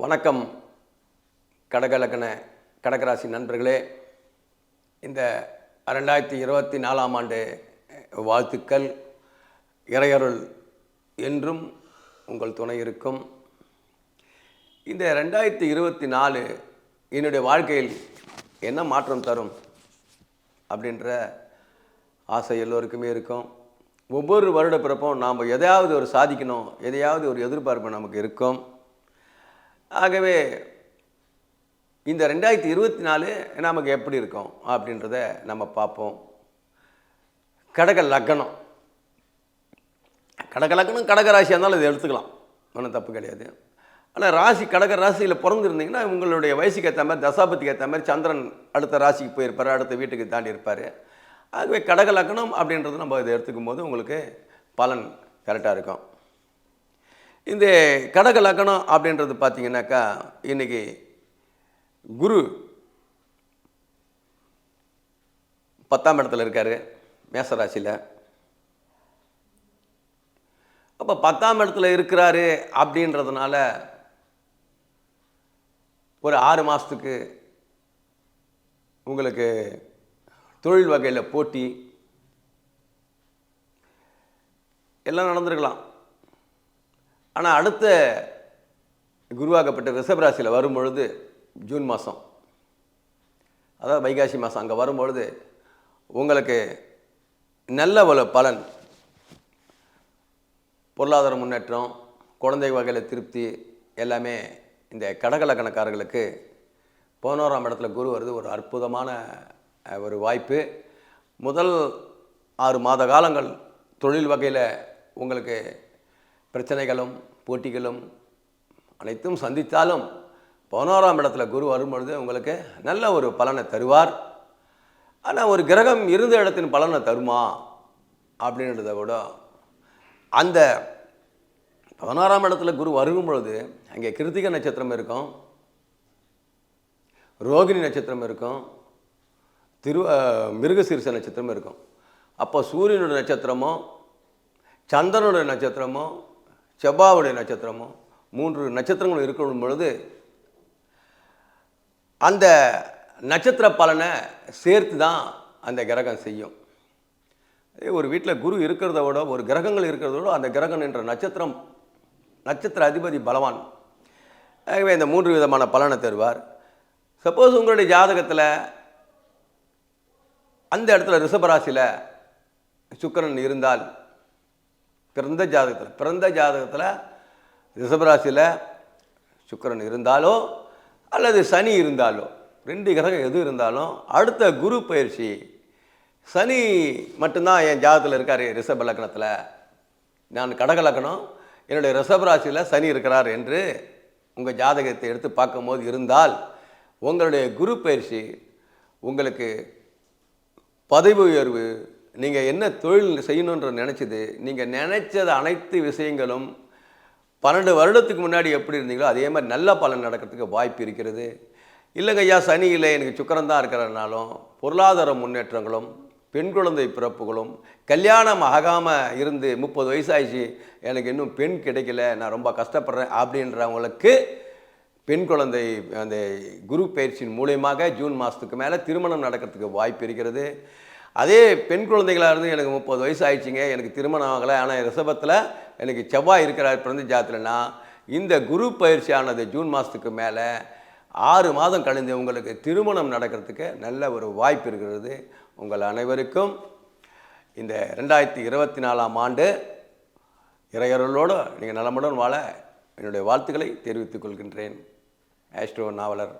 வணக்கம் கடகலக்கண கடகராசி நண்பர்களே. இந்த ரெண்டாயிரத்தி இருபத்தி நாலாம் ஆண்டு வாழ்த்துக்கள். இறையருள் என்றும் உங்கள் துணை இருக்கும். இந்த ரெண்டாயிரத்தி இருபத்தி நாலு என்னுடைய வாழ்க்கையில் என்ன மாற்றம் தரும் அப்படின்ற ஆசை எல்லோருக்குமே இருக்கும். ஒவ்வொரு வருட பிறப்பும் நாம் எதையாவது ஒரு சாதிக்கணும் எதையாவது ஒரு எதிர்பார்ப்பு நமக்கு இருக்கும். ஆகவே இந்த ரெண்டாயிரத்தி இருபத்தி நாலு நமக்கு எப்படி இருக்கும் அப்படின்றத நம்ம பார்ப்போம். கடக லக்கணம். கடக லக்கணம் கடக ராசியாக இருந்தாலும் இதை எடுத்துக்கலாம். ஒன்றும் தப்பு கிடையாது. ஆனால் ராசி கடக ராசியில் பிறந்திருந்தீங்கன்னா உங்களுடைய வயசுக்கு ஏற்ற மாதிரி தசாபதிக்கு ஏற்ற மாதிரி சந்திரன் அடுத்த ராசிக்கு போயிருப்பார் அடுத்த வீட்டுக்கு தாண்டி இருப்பார். ஆகவே கடக லக்னம் அப்படின்றது நம்ம இதை எடுத்துக்கும் போது உங்களுக்கு பலன் கரெக்டாக இருக்கும். இந்த கடக லக்கணம் அப்படின்றது பார்த்தீங்கன்னாக்கா இன்றைக்கி குரு பத்தாம் இடத்துல இருக்கார் மேசராசியில். அப்போ பத்தாம் இடத்துல இருக்கிறாரு அப்படின்றதுனால ஒரு ஆறு மாதத்துக்கு உங்களுக்கு தொழில் வகையில் போட்டி எல்லாம் நடந்திருக்கலாம். ஆனால் அடுத்த குருவாக்கப்பட்ட ரிஷபராசியில் வரும்பொழுது ஜூன் மாதம் அதாவது வைகாசி மாதம் அங்கே வரும்பொழுது உங்களுக்கு நல்ல ஒரு பலன். பொருளாதார முன்னேற்றம் குழந்தை வகையில் திருப்தி எல்லாமே இந்த கடகலக்கணக்காரர்களுக்கு பதினோராம் இடத்துல குரு வருது ஒரு அற்புதமான ஒரு வாய்ப்பு. முதல் ஆறு மாத காலங்கள் தொழில் வகையில் உங்களுக்கு பிரச்சனைகளும் போட்டிகளும் அனைத்தும் சந்தித்தாலும் பதினோராம் இடத்துல குரு வரும்பொழுது உங்களுக்கு நல்ல ஒரு பலனை தருவார். ஆனால் ஒரு கிரகம் இருந்த இடத்தின் பலனை தருமா? அப்படின்றத விட அந்த பதினாறாம் இடத்துல குரு வருகும் பொழுது அங்கே கிருத்திக நட்சத்திரம் இருக்கும் ரோகிணி நட்சத்திரம் இருக்கும் திரு மிருகசீர்ச நட்சத்திரம் இருக்கும். அப்போ சூரியனுடைய நட்சத்திரமோ சந்திரனுடைய நட்சத்திரமோ செவ்வாவுடைய நட்சத்திரமும் மூன்று நட்சத்திரங்களும் இருக்கணும் பொழுது அந்த நட்சத்திர பலனை சேர்த்து தான் அந்த கிரகம் செய்யும். அதே ஒரு வீட்டில் குரு இருக்கிறத விட ஒரு கிரகங்கள் இருக்கிறத விட அந்த கிரகம் என்ற நட்சத்திரம் நட்சத்திர அதிபதி பலவான். ஆகவே இந்த மூன்று விதமான பலனை தருவார். சப்போஸ் உங்களுடைய ஜாதகத்தில் அந்த இடத்துல ரிஷபராசியில் சுக்கிரன் இருந்தால் பிறந்த ஜாதகத்தில் பிறந்த ஜாதகத்தில் ரிஷபராசியில் சுக்கரன் இருந்தாலோ அல்லது சனி இருந்தாலோ ரெண்டு கிரகம் எது இருந்தாலும் அடுத்த குரு பயிற்சி. சனி மட்டும்தான் என் ஜாதகத்தில் இருக்கார் ரிஷப லக்னத்தில். நான் கடக லக்னம் என்னுடைய ரிஷப ராசியில் சனி இருக்கிறார் என்று உங்கள் ஜாதகத்தை எடுத்து பார்க்கும்போது இருந்தால் உங்களுடைய குரு பயிற்சி உங்களுக்கு பதவி உயர்வு நீங்கள் என்ன தொழில் செய்யணுன்ற நினச்சது நீங்கள் நினச்சது அனைத்து விஷயங்களும் பன்னெண்டு வருடத்துக்கு முன்னாடி எப்படி இருந்தீங்களோ அதே மாதிரி நல்ல பலன் நடக்கிறதுக்கு வாய்ப்பு இருக்கிறது. இல்லைங்க ஐயா சனி இல்லை எனக்கு சுக்கரம் தான் இருக்கிறதுனாலும் பொருளாதார முன்னேற்றங்களும் பெண் குழந்தை பிறப்புகளும் கல்யாணம் ஆகாமல் இருந்து முப்பது வயசாயிடுச்சு எனக்கு இன்னும் பெண் கிடைக்கல நான் ரொம்ப கஷ்டப்படுறேன் அப்படின்றவங்களுக்கு பெண் குழந்தை அந்த குரு பயிற்சியின் மூலயமாக ஜூன் மாதத்துக்கு மேலே திருமணம் நடக்கிறதுக்கு வாய்ப்பு இருக்கிறது. அதே பெண் குழந்தைகளாக இருந்து எனக்கு முப்பது வயசு ஆயிடுச்சுங்க எனக்கு திருமணம் ஆகலை. ஆனால் ரிசபத்தில் எனக்கு செவ்வாய் இருக்கிறார். பிறந்த ஜாத்திரனா இந்த குரு பயிற்சியானது ஜூன் மாதத்துக்கு மேலே ஆறு மாதம் கழிந்து உங்களுக்கு திருமணம் நடக்கிறதுக்கு நல்ல ஒரு வாய்ப்பு இருக்கிறது. உங்கள் அனைவருக்கும் இந்த ரெண்டாயிரத்தி இருபத்தி நாலாம் ஆண்டு இறையர்களோடு நீங்கள் நலமுடன் வாழ என்னுடைய வாழ்த்துக்களை தெரிவித்துக் கொள்கின்றேன். ஆஸ்ட்ரோ நாவலர்